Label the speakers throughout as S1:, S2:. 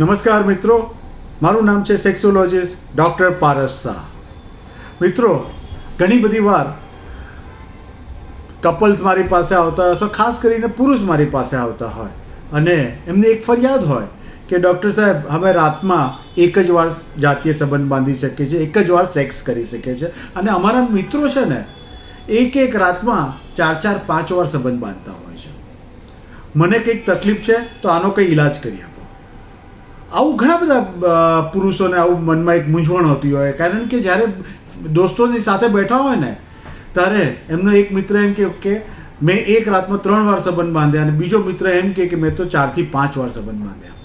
S1: નમસ્કાર મિત્રો, મારું નામ છે સેક્સોલોજીસ્ટ ડૉક્ટર પારસ શાહ. મિત્રો, ઘણી બધી વાર કપલ્સ મારી પાસે આવતા હોય અથવા ખાસ કરીને પુરુષ મારી પાસે આવતા હોય અને એમને એક ફરિયાદ હોય કે ડૉક્ટર સાહેબ, અમે રાતમાં એક જ વાર જાતીય સંબંધ બાંધી શકીએ છીએ, એક જ વાર સેક્સ કરી શકીએ છીએ અને અમારા મિત્રો છે ને, એક એક રાતમાં ચાર ચાર પાંચ વાર સંબંધ બાંધતા હોય છે. મને કંઈક તકલીફ છે તો આનો કંઈ ઈલાજ કરી આપો. આવું ઘણા બધા પુરુષોને આવું મનમાં એક મૂંઝવણ હોતી હોય. કારણ કે જ્યારે દોસ્તોની સાથે બેઠા હોય ને, ત્યારે એમનો એક મિત્ર એમ કે કે, મેં એક રાતમાં ત્રણ વાર સંબંધ બાંધ્યા અને બીજો મિત્ર એમ કહે કે, મેં તો ચારથી પાંચ વાર સંબંધ બાંધ્યા.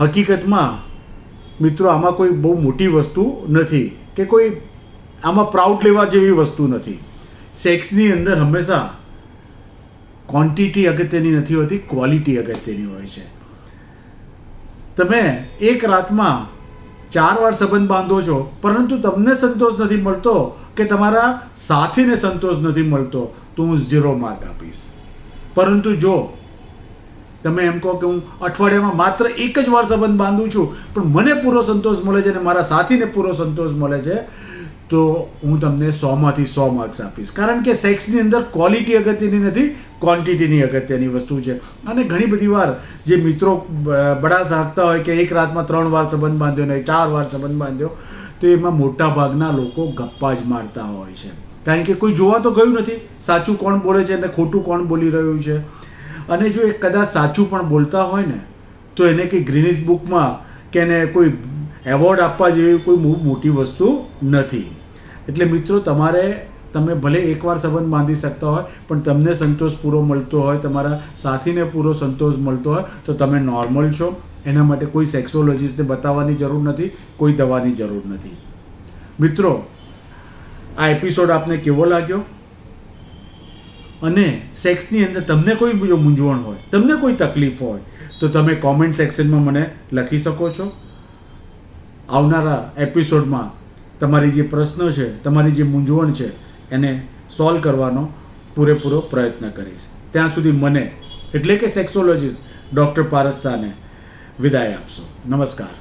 S1: હકીકતમાં, મિત્રો, આમાં કોઈ બહુ મોટી વસ્તુ નથી કે કોઈ આમાં પ્રાઉડ લેવા જેવી વસ્તુ નથી. સેક્સની અંદર હંમેશા ક્વોન્ટિટી અગત્યની નથી હોતી ક્વોલિટી અગત્યની હોય છે. તમે એક રાતમાં ચાર વાર સંબંધ બાંધો છો, પરંતુ તમને સંતોષ નથી મળતો કે તમારા સાથીને સંતોષ નથી મળતો, તો હું ઝીરો માર્ક આપીશ. પરંતુ જો તમે એમ કહો કે હું અઠવાડિયામાં માત્ર એક જ વાર સંબંધ બાંધું છું, પણ મને પૂરો સંતોષ મળે છે અને મારા સાથીને પૂરો સંતોષ મળે છે તો હું તમને સોમાંથી સો માર્ક્સ આપીશ. કારણ કે સેક્સની અંદર ક્વોલિટી અગત્યની નથી ક્વોન્ટિટીની અગત્યની વસ્તુ છે. અને ઘણી બધી વાર જે મિત્રો બડા સાગતા હોય કે એક રાતમાં ત્રણ વાર સંબંધ બાંધ્યો ને ચાર વાર સંબંધ બાંધ્યો, તો એમાં મોટા ભાગના લોકો ગપ્પા જ મારતા હોય છે. કારણ કે કોઈ જોવા તો ગયું નથી, સાચું કોણ બોલે છે અને ખોટું કોણ બોલી રહ્યું છે. અને જો એ કદાચ સાચું પણ બોલતા હોય ને, તો એને કંઈ ગ્રીનિસ બુકમાં કે એને કોઈ એવોર્ડ આપવા જેવી કોઈ મોટી વસ્તુ નથી. એટલે મિત્રો, તમારે, તમે ભલે એકવાર સંબંધ બાંધી શકતા હોય, પણ તમને સંતોષ પૂરો મળતો હોય, તમારા સાથીને પૂરો સંતોષ મળતો હોય, તો તમે નોર્મલ છો. એના માટે કોઈ સેક્સોલોજીસ્ટને બતાવવાની જરૂર નથી, કોઈ દવાની જરૂર નથી. મિત્રો, આ એપિસોડ આપને કેવો લાગ્યો? અને સેક્સની અંદર તમને કોઈ મૂંઝવણ હોય, તમને કોઈ તકલીફ હોય, તો તમે કોમેન્ટ સેક્શનમાં મને લખી શકો છો. આવનારા એપિસોડમાં તમારી જે પ્રશ્નો છે, તમારી જે મૂંઝવણ છે, એને સોલ્વ કરવાનો પૂરેપૂરો પ્રયત્ન કરીશ. ત્યાં સુધી મને, એટલે કે સેક્સોલોજીસ્ટ ડૉક્ટર પારસ વિદાય આપશો. નમસ્કાર.